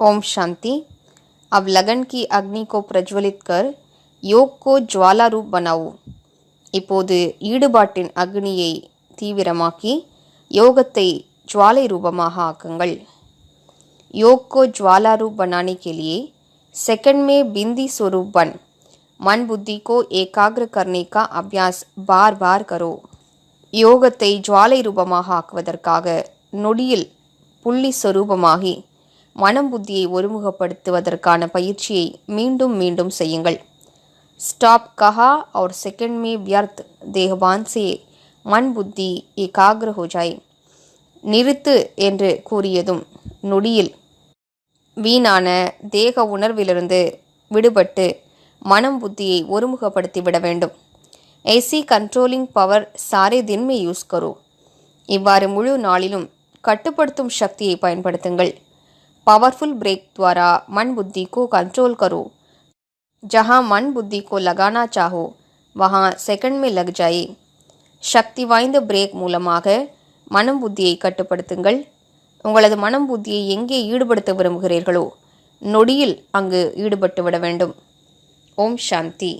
ओम शांति अब लगन की अग्नि को प्रज्वलित कर योग को ज्वाला रूप बनाओ இப்போது ஈடுபாட்டின் அக்னியை தீவிரமாக்கி யோகத்தை ஜுவாலை ரூபமாக ஆக்குங்கள் योग को ज्वाला रूप बनाने के लिए सेकंड में बिंदी स्वरूप बन मन बुद्धि को एकाग्र करने का अभ्यास बार बार करो யோகத்தை ஜுவாலை ரூபமாக ஆக்குவதற்காக நொடியில் புள்ளி சொரூபமாகி மனம் புத்தியை ஒருமுகப்படுத்துவதற்கான பயிற்சியை மீண்டும் மீண்டும் செய்யுங்கள் ஸ்டாப் கஹா और सेकंड में व्यर्थ देहबान से मन बुद्धि एकाग्र हो जाए நிறுத்து என்று கூறியதும் நொடியில் வீணான தேக உணர்விலிருந்து விடுபட்டு மனம் புத்தியை ஒருமுகப்படுத்தி விட வேண்டும் ऐसी कंट्रोलिंग பவர் சாரே दिन में யூஸ் करो இவ்வாறு முழு நாளிலும் கட்டுப்படுத்தும் சக்தியை பயன்படுத்துங்கள் पावरफुल ब्रेक द्वारा मन बुद्धि को कंट्रोल करो जहाँ मन बुद्धि को लगाना चाहो वहाँ செகண்ட் में लग जाए சக்தி வாய்ந்த பிரேக் மூலமாக மனம் புத்தியை கட்டுப்படுத்துங்கள் உங்களது மனம் புத்தியை எங்கே ஈடுபடுத்த விரும்புகிறீர்களோ நொடியில் அங்கு ஈடுபட்டு விட வேண்டும் ஓம் சாந்தி